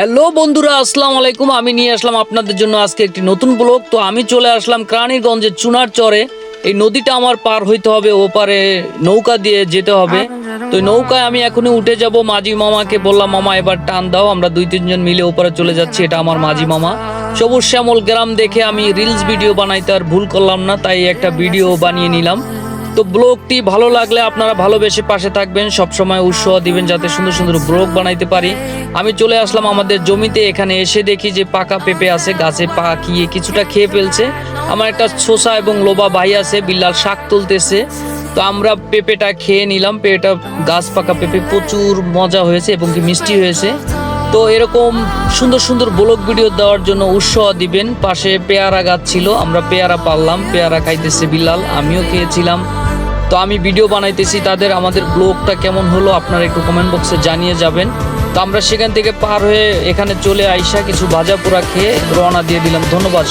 Hello বন্ধুরা, আসসালামু আলাইকুম। আমি নিয়ে আসলাম আপনাদের জন্য আজকে একটি নতুন ব্লগ। তো আমি চলে আসলাম ক্রানীগঞ্জের চুনার চরে। এই নদীটা আমার পার হইতে হবে, ওপারে নৌকা দিয়ে যেতে হবে। তো নৌকায় আমি এখনই উঠে যাব। মাঝি মামাকে বললাম, মামা, এবার টান দাও, আমরা দুই তিনজন মিলে ওপারে চলে যাচ্ছি। এটা আমার মাঝি মামা। সবুজ শ্যামল গ্রাম দেখে আমি রিলস ভিডিও বানাইতে আর ভুল করলাম না, তাই একটা ভিডিও বানিয়ে নিলাম। তো ব্লগটি ভালো লাগলে আপনারা ভালোবেসে পাশে থাকবেন। সব সময় উৎসাহ দিবেন যাতে সুন্দর সুন্দর ব্লগ বানাইতে পারি। আমি চলে আসলাম আমাদের জমিতে। এখানে এসে দেখি যে পাকা পেঁপে আছে, গাছে পাকিয়ে কিছুটা খেয়ে ফেলছে। আমার একটা ছোসা এবং লোবা ভাই আছে, বিল্লাল শাক তুলতেছে। তো আমরা পেঁপেটা খেয়ে নিলাম। পেঁপেটা, গাছ পাকা পেঁপে, প্রচুর মজা হয়েছে এবং কি মিষ্টি হয়েছে। তো এরকম সুন্দর সুন্দর ব্লগ ভিডিও দেওয়ার জন্য উৎসাহ দিবেন। পাশে পেয়ারা গাছ ছিল, আমরা পেয়ারা পারলাম পেয়ারা খাইতেছে বিল্লাল, আমিও খেয়েছিলাম। তো আমি ভিডিও বানাইতেছি, তাদের আমাদের ব্লগটা কেমন হলো আপনারা একটু কমেন্ট বক্সে জানিয়ে যাবেন। তো আমরা সেখান থেকে পার হয়ে এখানে চলে আইসা কিছু ভাজা পোড়া খেয়ে রওনা দিয়ে দিলাম। ধন্যবাদ।